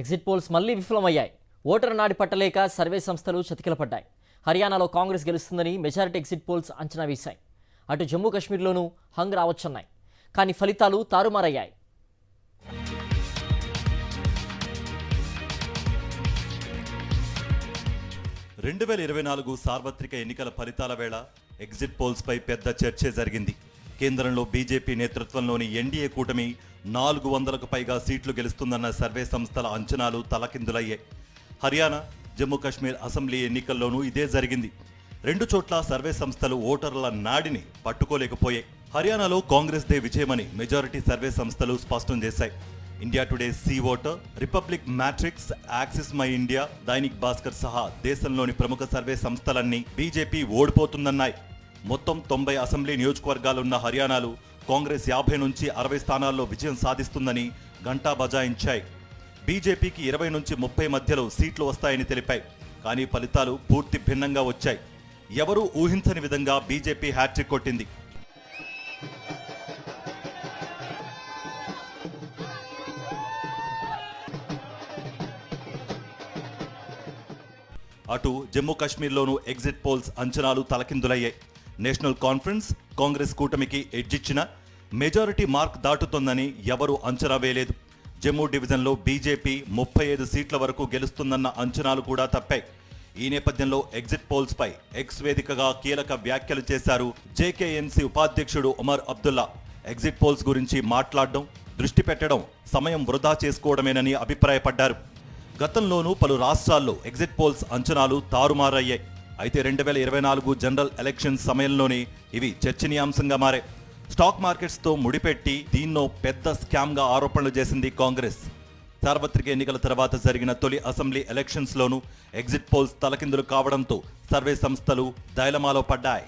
Exit polls మళ్ళీ విఫలమయ్యాయి. Voter నాడి పట్టలేక సర్వే సంస్థలు చతికిలపడ్డాయి. హర్యానాలో కాంగ్రెస్ గెలుస్తుందని మెజారిటీ ఎగ్జిట్ పోల్స్ అంచనా వేశాయి. అటు జమ్మూ కాశ్మీర్లోనూ హంగ్ రావచ్చన్నాయి కానీ ఫలితాలు తారుమారయ్యాయి. రెండు వేల ఇరవై నాలుగు సార్వత్రిక ఎన్నికల ఫలితాల వేళ ఎగ్జిట్ పోల్స్పై పెద్ద చర్చే జరిగింది. కేంద్రంలో బీజేపీ నేతృత్వంలోని ఎన్డీఏ కూటమి నాలుగు వందలకు పైగా సీట్లు గెలుస్తుందన్న సర్వే సంస్థల అంచనాలు తలకిందులయ్యాయి. హర్యానా జమ్మూ కాశ్మీర్ అసెంబ్లీ ఎన్నికల్లోనూ ఇదే జరిగింది. రెండు చోట్ల సర్వే సంస్థలు ఓటర్ల నాడిని పట్టుకోలేకపోయాయి. హర్యానాలో కాంగ్రెస్ దే విజయమని మెజారిటీ సర్వే సంస్థలు స్పష్టం చేశాయి. India Today C voter Republic Matrix Axis My India Dainik Bhaskar సహా దేశంలోని ప్రముఖ సర్వే సంస్థలన్నీ బీజేపీ ఓడిపోతుందన్నాయి. మొత్తం తొంభై అసెంబ్లీ నియోజకవర్గాలున్న హర్యానాలు కాంగ్రెస్ యాభై నుంచి అరవై స్థానాల్లో విజయం సాధిస్తుందని గంటా బజాయించాయి. బీజేపీకి ఇరవై నుంచి ముప్పై మధ్యలో సీట్లు వస్తాయని తెలిపాయి. కానీ ఫలితాలు పూర్తి భిన్నంగా వచ్చాయి. ఎవరూ ఊహించని విధంగా బీజేపీ హ్యాట్రిక్ కొట్టింది. అటు జమ్మూ కాశ్మీర్లోనూ ఎగ్జిట్ పోల్స్ అంచనాలు తలకిందులయ్యాయి. నేషనల్ కాన్ఫరెన్స్ కాంగ్రెస్ కూటమికి ఎడ్జిచ్చిన మెజారిటీ మార్క్ దాటుతోందని ఎవరూ అంచనా వేయలేదు. జమ్మూ డివిజన్లో బీజేపీ ముప్పై ఐదు సీట్ల వరకు గెలుస్తుందన్న అంచనాలు కూడా తప్పాయి. ఈ నేపథ్యంలో ఎగ్జిట్ పోల్స్పై ఎక్స్ వేదికగా కీలక వ్యాఖ్యలు చేశారు జేకేఎన్సీ ఉపాధ్యక్షుడు ఉమర్ అబ్దుల్లా. ఎగ్జిట్ పోల్స్ గురించి మాట్లాడడం దృష్టి పెట్టడం సమయం వృధా చేసుకోవడమేనని అభిప్రాయపడ్డారు. గతంలోనూ పలు రాష్ట్రాల్లో ఎగ్జిట్ పోల్స్ అంచనాలు తారుమారయ్యాయి. అయితే రెండు వేల ఇరవై నాలుగు జనరల్ ఎలక్షన్స్ సమయంలోనే ఇవి చర్చనీయాంశంగా మారాయి స్టాక్ మార్కెట్స్తో ముడిపెట్టి దీన్నో పెద్ద స్కామ్గా ఆరోపణలు చేసింది కాంగ్రెస్. సార్వత్రిక ఎన్నికల తర్వాత జరిగిన తొలి అసెంబ్లీ ఎలక్షన్స్లోనూ ఎగ్జిట్ పోల్స్ తలకిందులు కావడంతో సర్వే సంస్థలు దైలమాలో పడ్డాయి.